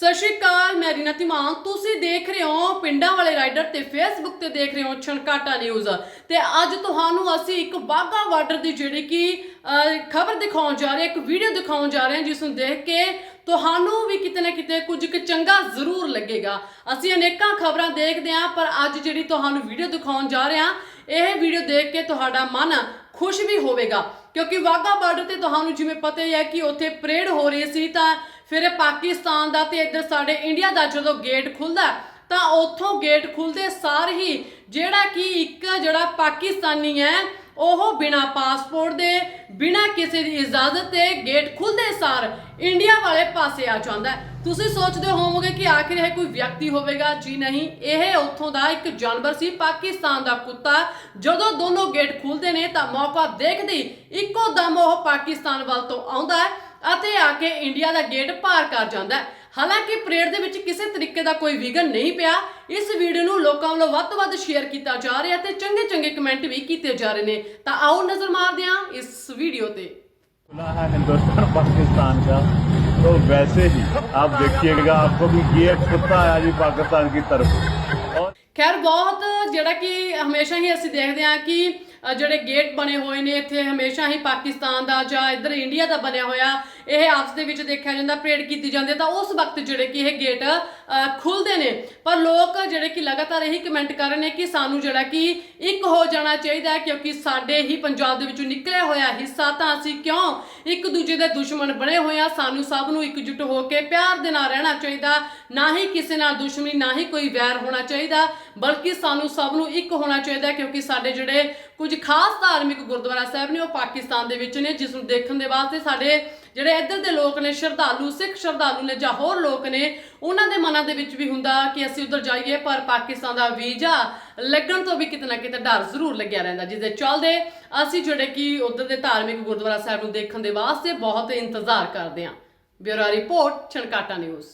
ਸਤਿ ਸ਼੍ਰੀ ਅਕਾਲ, ਮੈਂ ਰੀਨਾ ਤਿਮਾਨ ਤੁਸੀਂ ਦੇਖ ਰਹੇ ਹੋ ਪਿੰਡਾਂ ਵਾਲੇ ਰਾਈਡਰ ਤੇ ਫੇਸਬੁੱਕ ਤੇ ਦੇਖ ਰਹੇ ਹੋ ਛਣਕਾਟਾ ਨਿਊਜ਼। ਤੇ ਅੱਜ ਤੁਹਾਨੂੰ ਅਸੀਂ ਇੱਕ ਬਾਗਾ ਬਾਰਡਰ ਦੀ ਜਿਹੜੀ ਕਿ ਖਬਰ ਦਿਖਾਉਣ ਜਾ ਰਹੇ, ਇੱਕ ਵੀਡੀਓ ਦਿਖਾਉਣ ਜਾ ਰਹੇ ਹਾਂ, ਜਿਸ ਨੂੰ ਦੇਖ ਕੇ ਤੁਹਾਨੂੰ ਵੀ ਕਿਤੇ ਨਾ ਕਿਤੇ ਕੁਝ ਕੁ ਚੰਗਾ ਜ਼ਰੂਰ ਲੱਗੇਗਾ। ਅਸੀਂ ਅਨੇਕਾਂ ਖਬਰਾਂ ਦੇਖਦੇ ਹਾਂ, ਪਰ ਅੱਜ ਜਿਹੜੀ ਤੁਹਾਨੂੰ ਵੀਡੀਓ ਦਿਖਾਉਣ ਜਾ ਰਹੇ ਹਾਂ, ਇਹ ਵੀਡੀਓ ਦੇਖ ਕੇ ਤੁਹਾਡਾ ਮਨ ਖੁਸ਼ ਵੀ ਹੋਵੇਗਾ। ਕਿਉਂਕਿ ਵਾਗਾ ਬਾਰਡਰ ਤੇ ਤੁਹਾਨੂੰ ਜਿਵੇਂ ਪਤਾ ਹੀ ਹੈ ਕਿ ਉੱਥੇ ਪਰੇਡ ਹੋ ਰਹੀ ਸੀ, ਤਾਂ ਫਿਰ ਪਾਕਿਸਤਾਨ ਦਾ ਤੇ ਇੱਧਰ ਸਾਡੇ ਇੰਡੀਆ ਦਾ ਜਦੋਂ ਗੇਟ ਖੁੱਲਦਾ ਤਾਂ ਉੱਥੋਂ ਗੇਟ ਖੁੱਲਦੇ ਸਾਰ ਹੀ ਜਿਹੜਾ ਕਿ ਇੱਕ ਜਿਹੜਾ ਪਾਕਿਸਤਾਨੀ ਹੈ ਉਹ ਬਿਨਾ ਪਾਸਪੋਰਟ ਦੇ, ਬਿਨਾ ਕਿਸੇ ਦੀ ਇਜਾਜ਼ਤ ਤੇ ਗੇਟ ਖੁੱਲਦੇ ਸਾਰ ਇੰਡੀਆ ਵਾਲੇ ਪਾਸੇ ਆ ਜਾਂਦਾ ਹੈ। ਤੁਸੀਂ ਸੋਚਦੇ ਹੋਵੋਗੇ ਕਿ ਆਖਿਰ ਇਹ ਕੋਈ ਵਿਅਕਤੀ ਹੋਵੇਗਾ? ਜੀ ਨਹੀਂ, ਇਹ ਉੱਥੋਂ ਦਾ ਇੱਕ ਜਾਨਵਰ ਸੀ, ਪਾਕਿਸਤਾਨ ਦਾ ਕੁੱਤਾ। ਜਦੋਂ ਦੋਨੋਂ ਗੇਟ ਖੁੱਲਦੇ ਨੇ ਤਾਂ ਮੌਕਾ ਦੇਖਦੇ ਇੱਕੋ ਦਮ ਉਹ ਪਾਕਿਸਤਾਨ ਵੱਲ ਤੋਂ ਆਉਂਦਾ ਹੈ ਅਤੇ ਆ ਕੇ ਇੰਡੀਆ ਦਾ ਗੇਟ ਪਾਰ ਕਰ ਜਾਂਦਾ ਹੈ। ਹਾਲਾਂਕਿ ਪਰੇਡ ਦੇ ਵਿੱਚ ਕਿਸੇ ਤਰੀਕੇ ਦਾ ਕੋਈ ਵਿਘਨ ਨਹੀਂ ਪਿਆ ਇਸ ਵੀਡੀਓ ਨੂੰ ਲੋਕਾਂ ਵੱਲੋਂ ਵੱਧ ਤੋਂ ਵੱਧ ਸ਼ੇਅਰ ਕੀਤਾ ਜਾ ਰਿਹਾ ਤੇ ਚੰਗੇ ਚੰਗੇ ਕਮੈਂਟ ਵੀ ਕੀਤੇ ਜਾ ਰਹੇ ਨੇ ਤਾਂ ਆਓ ਨਜ਼ਰ ਮਾਰਦੇ ਹਾਂ ਇਸ ਵੀਡੀਓ ਤੇ खुला है हिंदुस्तान पाकिस्तान का तो वैसे ही आप देखिएगा आपको भी ये कुत्ता आया जी पाकिस्तान की तरफ और ਖੈਰ ਬਹੁਤ ਜਿਹੜਾ ਕਿ ਹਮੇਸ਼ਾ ਹੀ ਅਸੀਂ ਦੇਖਦੇ ਹਾਂ ਕਿ ਅ, ਜਿਹੜੇ ਗੇਟ ਬਣੇ ਹੋਏ ਨੇ ਇੱਥੇ ਹਮੇਸ਼ਾ ਹੀ ਪਾਕਿਸਤਾਨ ਦਾ ਜਾਂ ਇੱਧਰ ਇੰਡੀਆ ਦਾ ਬਣਿਆ ਹੋਇਆ ਇਹ ਆਪਸ ਦੇ ਵਿੱਚ ਦੇਖਿਆ ਜਾਂਦਾ ਪਰੇਡ ਕੀਤੀ ਜਾਂਦੀ ਹੈ ਤਾਂ ਉਸ ਵਕਤ ਜਿਹੜੇ ਕਿ ਇਹ ਗੇਟ ਅ, ਖੁੱਲਦੇ ਨੇ। ਪਰ ਲੋਕ ਜਿਹੜੇ ਕਿ ਲਗਾਤਾਰ ਇਹੀ ਕਮੈਂਟ ਕਰ ਰਹੇ ਨੇ ਕਿ ਸਾਨੂੰ ਜਿਹੜਾ ਕਿ ਇੱਕ ਹੋ ਜਾਣਾ ਚਾਹੀਦਾ ਹੈ ਕਿਉਂਕਿ ਸਾਡੇ ਹੀ ਪੰਜਾਬ ਦੇ ਵਿੱਚੋਂ ਨਿਕਲਿਆ ਹੋਇਆ ਹਿੱਸਾ ਤਾਂ ਅਸੀਂ ਕਿਉਂ ਇੱਕ ਦੂਜੇ ਦੇ ਦੁਸ਼ਮਣ ਬਣੇ ਹੋਏ ਆ ਸਾਨੂੰ ਸਭ ਨੂੰ ਇਕਜੁੱਟ ਹੋ ਕੇ ਪਿਆਰ ਦੇ ਨਾਲ ਰਹਿਣਾ ਚਾਹੀਦਾ। ਨਾ ਹੀ ਕਿਸੇ ਨਾਲ ਦੁਸ਼ਮਣੀ ਨਾ ਹੀ ਕੋਈ ਵੈਰ ਹੋਣਾ ਚਾਹੀਦਾ ਬਲਕਿ ਸਾਨੂੰ ਸਭ ਨੂੰ ਇੱਕ ਹੋਣਾ ਚਾਹੀਦਾ ਕਿਉਂਕਿ ਸਾਡੇ ਜਿਹੜੇ ਕੁਝ ਖਾਸ ਧਾਰਮਿਕ ਗੁਰਦੁਆਰਾ ਸਾਹਿਬ ਨੇ ਉਹ ਪਾਕਿਸਤਾਨ ਦੇ ਵਿੱਚ ਨੇ ਜਿਸ ਨੂੰ ਦੇਖਣ ਦੇ ਵਾਸਤੇ ਸਾਡੇ ਜਿਹੜੇ ਇੱਧਰ ਦੇ ਲੋਕ ਨੇ, ਸ਼ਰਧਾਲੂ, ਸਿੱਖ ਸ਼ਰਧਾਲੂ ਨੇ ਜਾਂ ਹੋਰ ਲੋਕ ਨੇ, ਉਹਨਾਂ ਦੇ ਮਨਾਂ ਦੇ ਵਿੱਚ ਵੀ ਹੁੰਦਾ ਕਿ ਅਸੀਂ ਉਧਰ ਜਾਈਏ, ਪਰ ਪਾਕਿਸਤਾਨ ਦਾ ਵੀਜ਼ਾ ਲੱਗਣ ਤੋਂ ਵੀ ਕਿਤੇ ਨਾ ਕਿਤੇ ਡਰ ਜ਼ਰੂਰ ਲੱਗਿਆ ਰਹਿੰਦਾ ਜਿਸ ਦੇ ਚੱਲਦੇ ਅਸੀਂ ਜਿਹੜੇ ਕਿ ਉਧਰ ਦੇ ਧਾਰਮਿਕ ਗੁਰਦੁਆਰਾ ਸਾਹਿਬ ਨੂੰ ਦੇਖਣ ਦੇ ਵਾਸਤੇ ਬਹੁਤ ਇੰਤਜ਼ਾਰ ਕਰਦੇ ਹਾਂ। Bureau report, Chhankata news.